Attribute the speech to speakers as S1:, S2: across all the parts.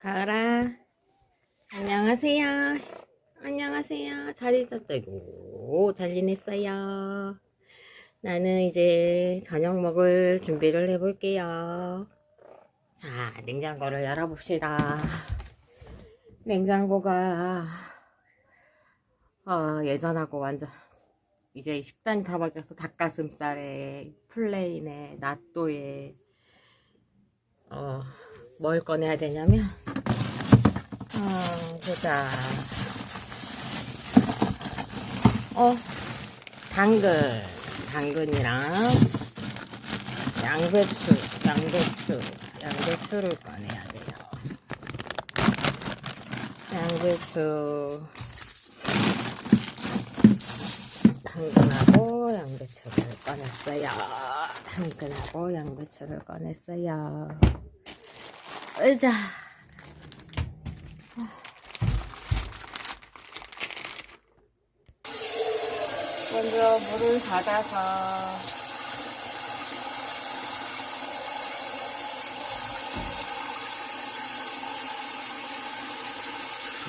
S1: 가을아, 안녕하세요. 안녕하세요. 잘 있었어요. 잘 지냈어요. 나는 이제 저녁 먹을 준비를 해볼게요. 자, 냉장고를 열어봅시다. 냉장고가, 어, 예전하고 완전, 이제 다 바뀌어서 닭가슴살에, 플레인에, 낫또에, 어, 뭘 꺼내야 되냐면, 어, 보자. 어, 당근. 당근이랑 양배추, 양배추, 양배추를 꺼내야 돼요. 양배추. 당근하고 양배추를 꺼냈어요. 당근하고 양배추를 꺼냈어요. 의자. 먼저 물을 받아서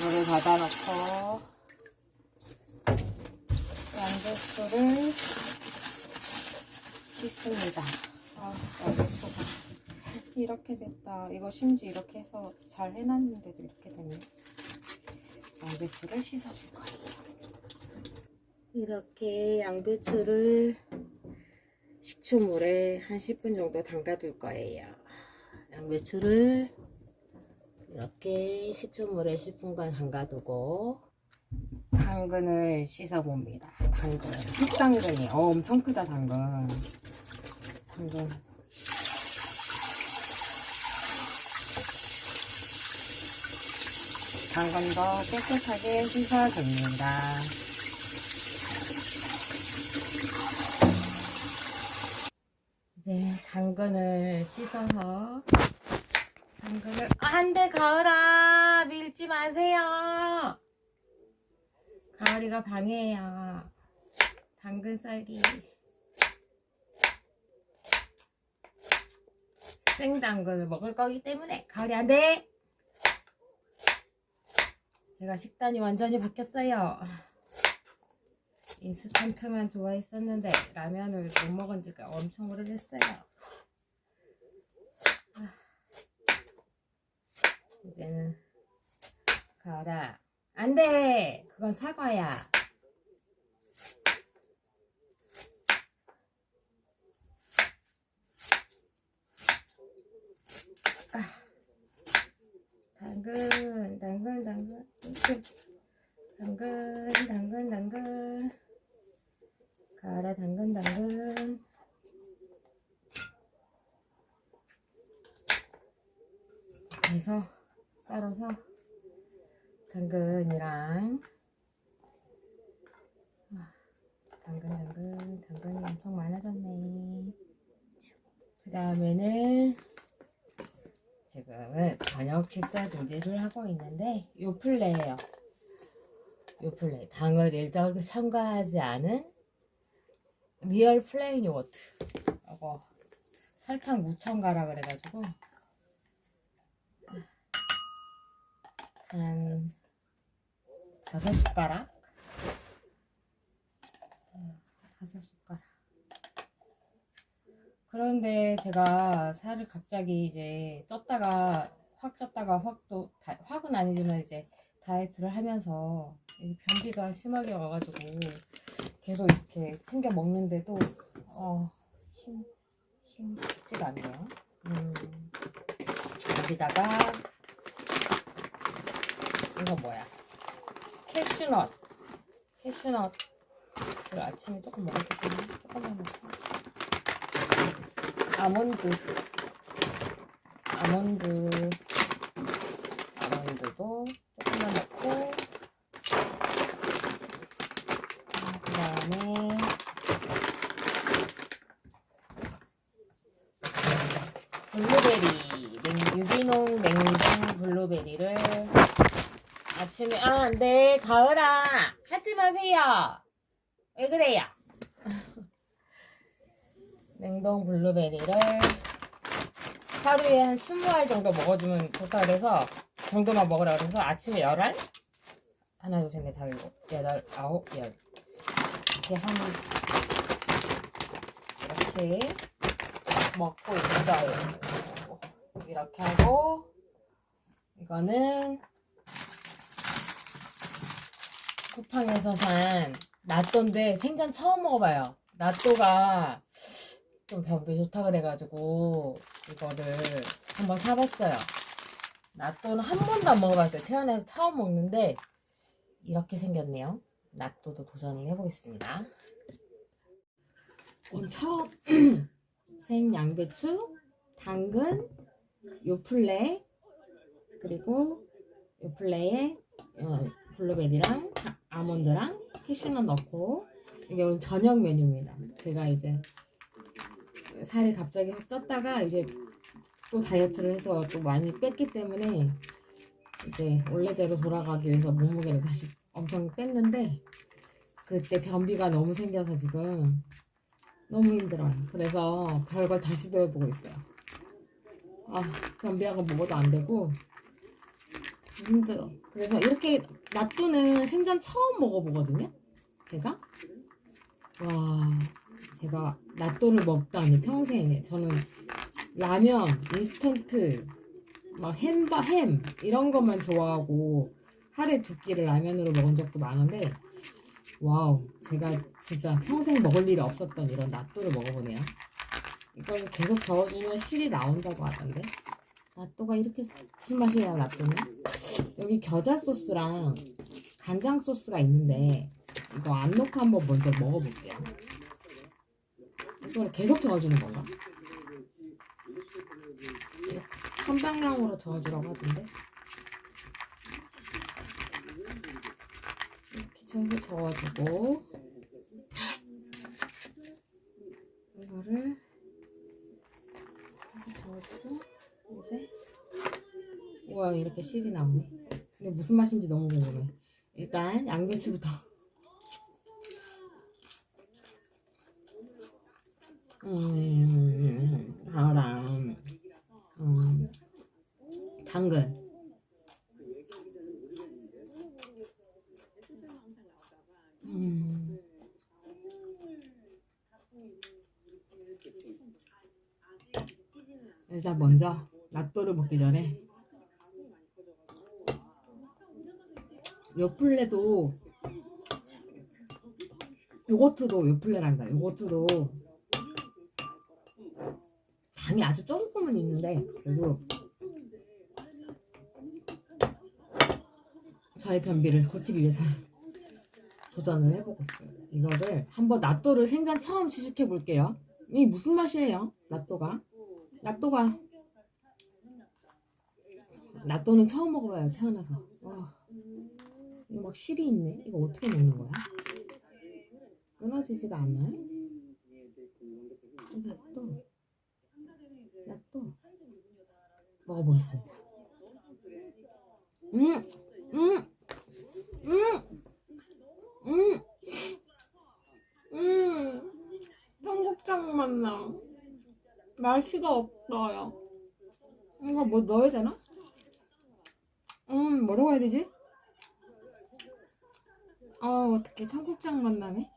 S1: 물을 받아놓고 양배추를 씻습니다. 아, 양배추가 이렇게 됐다. 이거 심지어 이렇게 해서 잘 해놨는데도 이렇게 됐네. 양배추를 씻어줄 거예요. 이렇게 양배추를 식초물에 한 10분 정도 담가둘 거예요. 양배추를 이렇게 식초물에 10분간 담가두고 당근을 씻어봅니다. 당근. 흑당근이 엄청 크다, 당근. 당근. 당근도 깨끗하게 씻어줍니다. 이제 당근을 씻어서 당근을 안돼 가을아 밀지 마세요. 가을이가 방해해요. 당근 썰기 생당근을 먹을 거기 때문에 가을이 안돼. 제가 식단이 완전히 바뀌었어요. 인스턴트만 좋아했었는데 라면을 못 먹은 지가 엄청 오래됐어요. 아, 이제는 가라. 안 돼! 그건 사과야. 아, 당근, 당근, 당근, 당근, 당근, 당근. 가라 당근 당근 해서 썰어서 당근이랑 아, 당근 당근 당근이 엄청 많아졌네. 그 다음에는 지금은 저녁 식사 준비를 하고 있는데 요플레예요. 요플레 당을 일절 첨가하지 않은 리얼 플레인 요거트. 이거 설탕 무첨가라 그래가지고 한 다섯 숟가락 다섯 숟가락 그런데 제가 살을 갑자기 이제 쪘다가 확 쪘다가 확 또 확은 아니지만 이제 다이어트를 하면서 변비가 심하게 와가지고 계속 이렇게 챙겨 먹는데도 어, 힘, 힘 쉽지가 않네요. 음, 여기다가 이거 뭐야? 캐슈넛. 캐슈넛을 아침에 조금 때문에 조금만 먹고 아몬드. 아몬드. 아몬드도 조금만 넣고 그 다음에 블루베리 냉- 유기농 냉동 블루베리를 아침에 아네 가을아. 하지 마세요. 왜 그래요? 냉동 블루베리를 하루에 한 20알 정도 먹어주면 좋다 그래서 정도만 먹으라 그래서 아침에 열알? 하나 둘셋넷 다 일곱 여덟 아홉 열. 이렇게 한 이렇게 먹고 있어요. 이렇게 하고 이거는 쿠팡에서 산 낫또인데 생전 처음 먹어봐요. 낫또가 좀 변비 좋다 그래가지고 이거를 한번 사봤어요. 낫또는 한 번도 안 먹어봤어요. 태어나서 처음 먹는데 이렇게 생겼네요. 낫또도 도전을 해보겠습니다. 오늘 처음 생 양배추, 당근, 요플레 그리고 요플레에 어, 블루베리랑 다- 아몬드랑 캐슈넛 넣고 이게 오늘 저녁 메뉴입니다. 제가 이제 살이 갑자기 확 쪘다가 이제 또 다이어트를 해서 또 많이 뺐기 때문에 이제 원래대로 돌아가기 위해서 몸무게를 다시 엄청 뺐는데 그때 변비가 너무 생겨서 지금 너무 힘들어요. 그래서 별걸 다 시 도해보고 있어요. 아, 변비약은 먹어도 안 되고 힘들어. 그래서 이렇게 낫또는 생전 처음 먹어보거든요. 제가 와, 제가 낫또를 먹다니 평생에 저는 라면, 인스턴트, 막 햄바 햄 이런 것만 좋아하고 하루에 두 끼를 라면으로 먹은 적도 많은데 와우, 제가 진짜 평생 먹을 일이 없었던 이런 낫또를 먹어보네요. 이걸 계속 저어주면 실이 나온다고 하던데 낫또가 이렇게 무슨 맛이에요, 낫또는? 여기 겨자 소스랑 간장 소스가 있는데 이거 안 넣고 한번 먼저 먹어볼게요. 이거를 계속 저어주는 건가? 이렇게 한 방향으로 저어주라고 하던데 이렇게 저어서 저어주고 이거를 계속 저어주고 이제 우와 이렇게 실이 나오네 근데 무슨 맛인지 너무 궁금해. 일단 양배추부터. 음, 하랑, 음, 당근. 음, 일단 먼저 낫또를 먹기 전에 요플레도 요거트도 요플레란다. 요거트도 당이 아주 조금은 있는데 그래도 저의 변비를 고치기 위해서 도전을 해보고 있어요. 이거를 한번 낫또를 생전 처음 시식해 볼게요. 이 무슨 맛이에요? 낫또가 낫또가 낫또는 처음 먹어봐요 태어나서. 와, 이거 막 실이 있네. 이거 어떻게 먹는 거야? 끊어지지가 않아요? 낫또 낫또 먹어보겠습니다. 음, 음, 음, 음, 음, 청국장 맛 나. 맛이가 없어요. 이거 뭐 넣어야 되나? 음, 뭐라고 해야 되지? 어, 어떻게 청국장 맛 나네?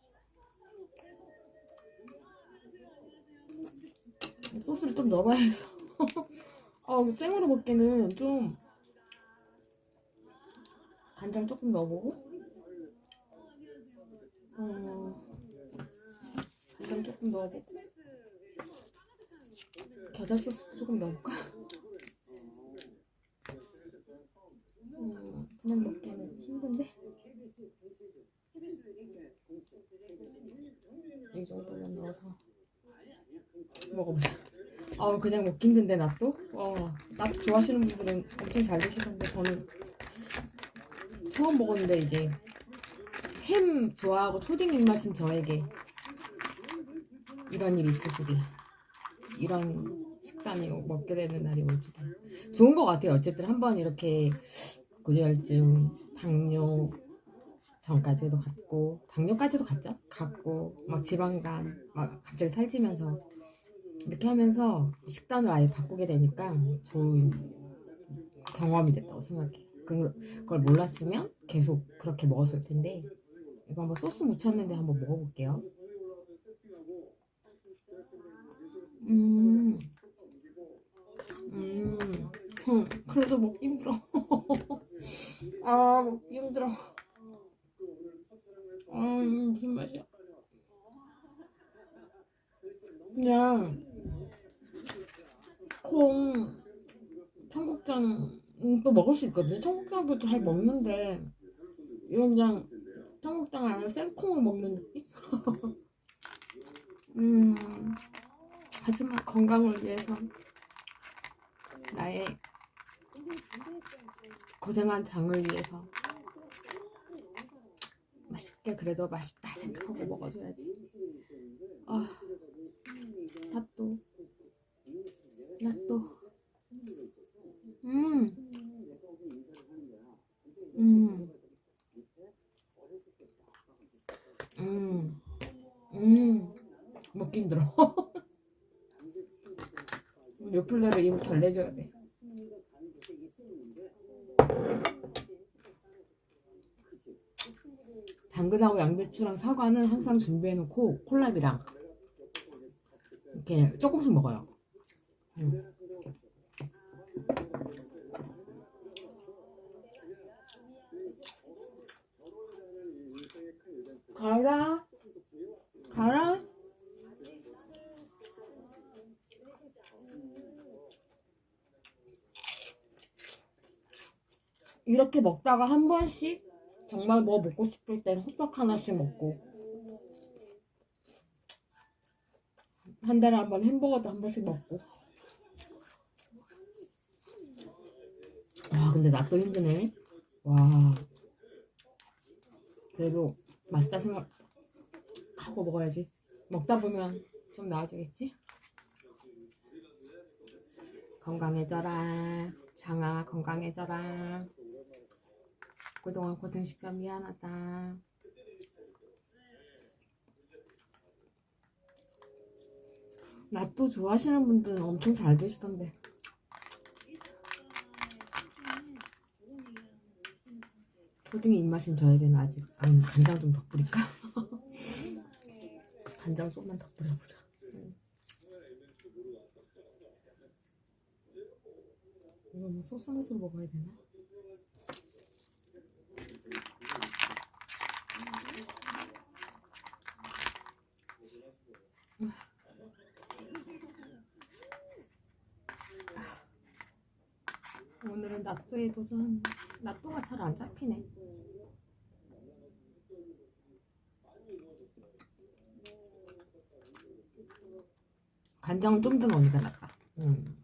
S1: 소스를 좀 넣어봐야 해서. 어, 생으로 먹기는 좀 간장 조금 넣어보고, 어, 간장 조금 넣어보고, 겨자 소스 조금 넣을까? 음, 그냥 먹기는 힘든데? 이 정도만 넣어서 먹어보자. 아 그냥 먹기 힘든데 나또? 어, 나또 좋아하시는 분들은 엄청 잘 드시던데 저는 처음 먹었는데 이게 햄 좋아하고 초딩 입맛인 저에게 이런 일이 있을 줄이야. 이런 식단이 먹게 되는 날이 올 줄이야. 좋은 것 같아요. 어쨌든 한번 이렇게 고지혈증, 당뇨 전까지도 갔고 당뇨까지도 갔죠. 갔고 막 지방간 막 갑자기 살찌면서 이렇게 하면서 식단을 아예 바꾸게 되니까 좋은 경험이 됐다고 생각해. 그- 그걸 몰랐으면 계속 그렇게 먹었을 텐데 이거 한번 소스 묻혔는데 한번 먹어볼게요. 음, 음, 음, 그래도 먹기 힘들어. 아, 먹기 힘들어. 음, 무슨 맛이야? 그냥 콩 청국장 음, 또 먹을 수 있거든요. 청국장도 잘 먹는데 이건 그냥 청국장 아니라 생콩을 먹는 느낌? 음, 하지만 건강을 위해서 나의 고생한 장을 위해서 맛있게 그래도 맛있다 생각하고 먹어줘야지. 아, 낫또, 낫또. 음, 음, 음, 음, 먹기 힘들어. 요플레를 입을 달래줘야 돼. 당근하고 양배추랑 사과는 항상 준비해놓고 콜라비랑 이렇게 조금씩 먹어요. 음. 가라, 가라. 이렇게 먹다가 한 번씩 정말 뭐 먹고 싶을 땐 호떡 하나씩 먹고. 한 달에 한 번 햄버거도 한 번씩 먹고. 와 근데 나 또 힘드네. 와. 그래도 맛있다 생각하고 먹어야지. 먹다 보면 좀 나아지겠지? 건강해져라. 장아 건강해져라 그동안 고생시켜 미안하다. 나또 좋아하시는 분들은 엄청 잘 드시던데. 초딩의 입맛인 저에게는 아직 아니 간장 좀 더 뿌릴까? 간장 조금만 더 뿌려보자. 음. 이거 뭐 소스 맛으로 먹어야 되나? 오늘은 낫또에 도전. 낫또가 잘 안 잡히네. 간장은 좀더 넣으니까 낫다. 음.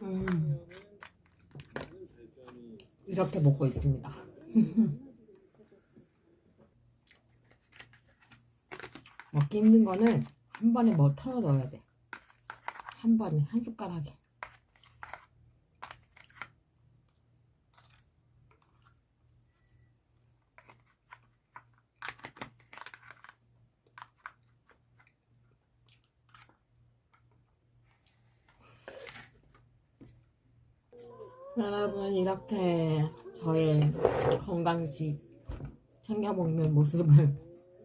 S1: 음. 이렇게 먹고 있습니다. 먹기 힘든 거는 한 번에 뭐 털어 넣어야 돼. 한 번에 한 숟가락에. 여러분 이렇게 저의 건강식 챙겨 먹는 모습을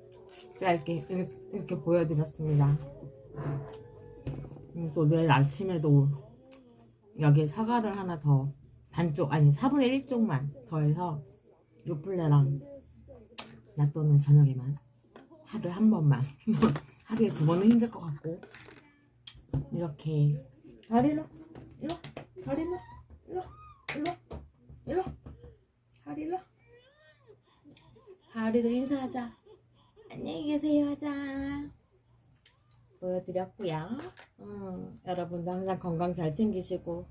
S1: 짧게 이렇게, 보여드렸습니다. 음, 또 내일 아침에도 여기에 사과를 하나 더 반쪽 아니 4분의 1쪽만 더해서 요플레랑 나또는 저녁에만 하루에 한 번만 하루에 두 번은 힘들 것 같고. 이렇게. 다리로 일로 다리로 일로 일로 일로. 다리로. 다리도 인사하자 안녕히 계세요 하자. 보여드렸고요. 음, 여러분도 항상 건강 잘 챙기시고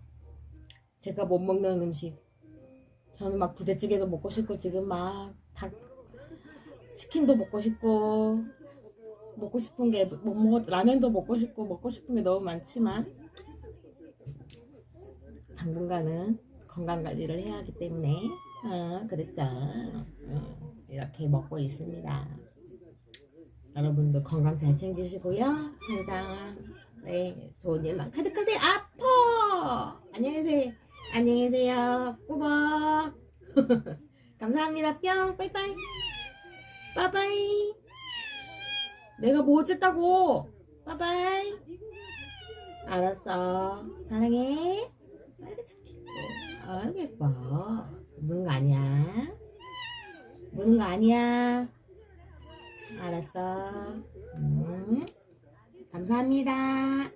S1: 제가 못 먹는 음식 저는 막 부대찌개도 먹고 싶고 지금 막 닭 치킨도 먹고 싶고 먹고 싶은 게 못 먹었 라면도 먹고 싶고 먹고 싶은 게 너무 많지만 당분간은 건강 관리를 해야 하기 때문에 어, 그랬죠. 음, 이렇게 먹고 있습니다 여러분도 건강 잘 챙기시고요. 항상 네 좋은 일만 가득하세요. 아퍼. 안녕히 계세요. 꾸벅! 감사합니다. 뿅! 빠이빠이. 빠이빠이. 내가 뭐 어쨌다고? 빠이빠이. 알았어. 사랑해. 아이고 착해. 아이고 예뻐. 무는 거 아니야. 무는 거 아니야 알았어. 음. 감사합니다